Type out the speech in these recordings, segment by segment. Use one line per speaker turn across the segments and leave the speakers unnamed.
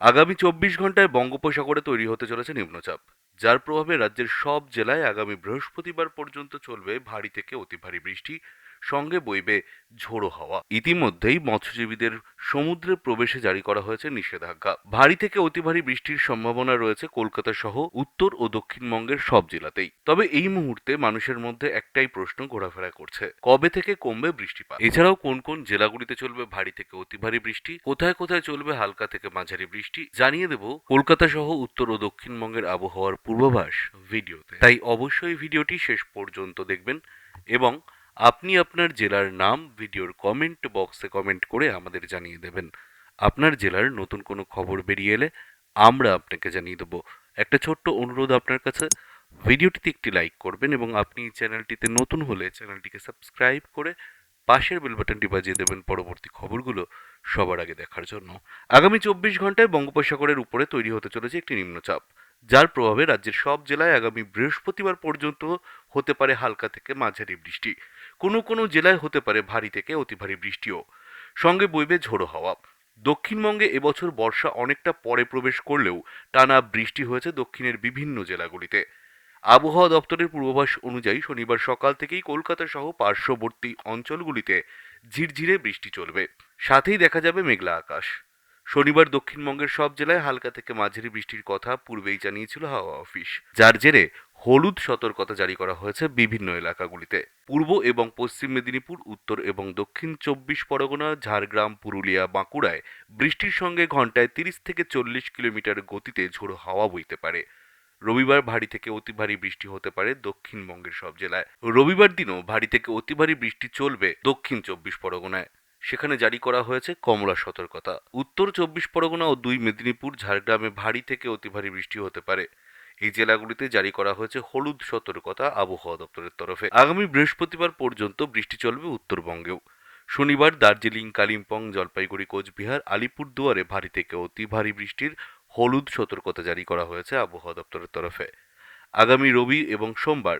আগামী চব্বিশ ঘন্টায় বঙ্গোপসাগরে তৈরি হতে চলেছে নিম্নচাপ, যার প্রভাবে রাজ্যের সব জেলায় আগামী বৃহস্পতিবার পর্যন্ত চলবে ভারী থেকে অতি ভারী বৃষ্টি। সঙ্গে বইবে ঝোড়ো হাওয়া। ইতিমধ্যেই মৎস্যজীবীদের সমুদ্রে প্রবেশে জারি করা হয়েছে নিষেধাজ্ঞা। ভারী থেকে অতি ভারী বৃষ্টির সম্ভাবনা রয়েছে কলকাতা সহ উত্তর ও দক্ষিণবঙ্গের সব জেলাতেই। তবে এই মুহূর্তে মানুষের মধ্যে একটাই প্রশ্ন ঘোরাফেরা করছে, কবে থেকে কমবে বৃষ্টিপাত? এছাড়াও কোন কোন জেলাগুলিতে চলবে ভারী থেকে অতি ভারী বৃষ্টি? কোথায় কোথায় চলবে হালকা থেকে মাঝারি বৃষ্টি? জানিয়ে দেব কলকাতা সহ উত্তর ও দক্ষিণবঙ্গের আবহাওয়ার পূর্বাভাস ভিডিওতে। তাই অবশ্যই ভিডিওটি শেষ পর্যন্ত দেখবেন এবং আপনি আপনার জেলার নাম ভিডিওর কমেন্ট বক্সে কমেন্ট করে আমাদের জানিয়ে দেবেন। আপনার জেলার নতুন কোনো খবর বেরিয়ে এলে আমরা আপনাকে জানিয়ে দেবো। একটা ছোট্ট অনুরোধ আপনার কাছে। ভিডিওটিতে একটি লাইক করবেন এবং আপনি চ্যানেলটিতে নতুন হলে চ্যানেলটিকে সাবস্ক্রাইব করে পাশের বেল বাটনটি বাজিয়ে দেবেন পরবর্তী খবরগুলো সবার আগে দেখার জন্য। আগামী চব্বিশ ঘন্টায় বঙ্গোপসাগরের উপরে তৈরি হতে চলেছে একটি নিম্নচাপ। যার প্রভাবে রাজ্যের সব জেলায় আগামী বৃহস্পতিবার পর্যন্ত হতে পারে হালকা থেকে মাঝারি বৃষ্টি। কোনো কোনো জেলায় হতে পারে ভারী থেকে অতি ভারী বৃষ্টিও। সঙ্গে বইবে ঝোড়ো হাওয়া। দক্ষিণবঙ্গে এবছর বর্ষা অনেকটা পরে প্রবেশ করলেও টানা বৃষ্টি হয়েছে দক্ষিণের বিভিন্ন জেলাগুলিতে। আবহাওয়া দপ্তরের পূর্বাভাস অনুযায়ী শনিবার সকাল থেকেই কলকাতা সহ পার্শ্ববর্তী অঞ্চলগুলিতে ঝিরঝিরে বৃষ্টি চলবে। সাথেই দেখা যাবে মেঘলা আকাশ। শনিবার দক্ষিণবঙ্গের সব জেলায় হালকা থেকে মাঝারি বৃষ্টির কথা পূর্বেই জানিয়েছিল হাওয়া অফিস। যার জেরে হলুদ সতর্কতা জারি করা হয়েছে বিভিন্ন এলাকাগুলিতে। পূর্ব এবং পশ্চিম মেদিনীপুর, উত্তর এবং দক্ষিণ চব্বিশ পরগনা, ঝাড়গ্রাম, পুরুলিয়া, বাঁকুড়ায় বৃষ্টির সঙ্গে ঘন্টায় তিরিশ থেকে চল্লিশ কিলোমিটার গতিতে ঝোড়ো হাওয়া বইতে পারে। রবিবার ভারী থেকে অতি ভারী বৃষ্টি হতে পারে দক্ষিণবঙ্গের সব জেলায়। রবিবার দিনও ভারী থেকে অতি ভারী বৃষ্টি চলবে দক্ষিণ চব্বিশ পরগনায়। সেখানে জারি করা হয়েছে কমলা সতর্কতা। উত্তর চব্বিশ পরগনা ও দুই মেদিনীপুর, ঝাড়গ্রামে ভারী থেকে অতি ভারী বৃষ্টি হতে পারে। এই জেলাগুলিতে জারি করা হয়েছে হলুদ সতর্কতা আবহাওয়া দপ্তরের তরফে। আগামী বৃহস্পতিবার পর্যন্ত বৃষ্টি চলবে উত্তরবঙ্গেও। শনিবার দার্জিলিং, কালিম্পং, জলপাইগুড়ি, কোচবিহার, আলিপুরদুয়ারে ভারী থেকে অতি ভারী বৃষ্টির হলুদ সতর্কতা জারি করা হয়েছে আবহাওয়া দপ্তরের তরফে। আগামী রবি এবং সোমবার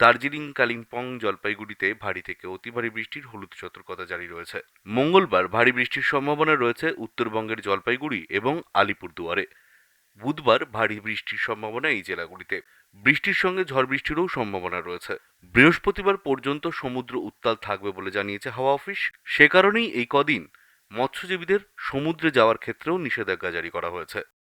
দার্জিলিং, কালিম্পং, জলপাইগুড়িতে ভারী থেকে অতি ভারী বৃষ্টির হলুদ সতর্কতা জারি রয়েছে। মঙ্গলবার ভারী বৃষ্টির সম্ভাবনা রয়েছে উত্তরবঙ্গের জলপাইগুড়ি এবং আলিপুরদুয়ারে। বুধবার ভারী বৃষ্টির সম্ভাবনা এই জেলাগুলিতে। বৃষ্টির সঙ্গে ঝড় বৃষ্টিরও সম্ভাবনা রয়েছে। বৃহস্পতিবার পর্যন্ত সমুদ্র উত্তাল থাকবে বলে জানিয়েছে হাওয়া অফিস। সে কারণেই এই কদিন মৎস্যজীবীদের সমুদ্রে যাওয়ার ক্ষেত্রেও নিষেধাজ্ঞা জারি করা হয়েছে।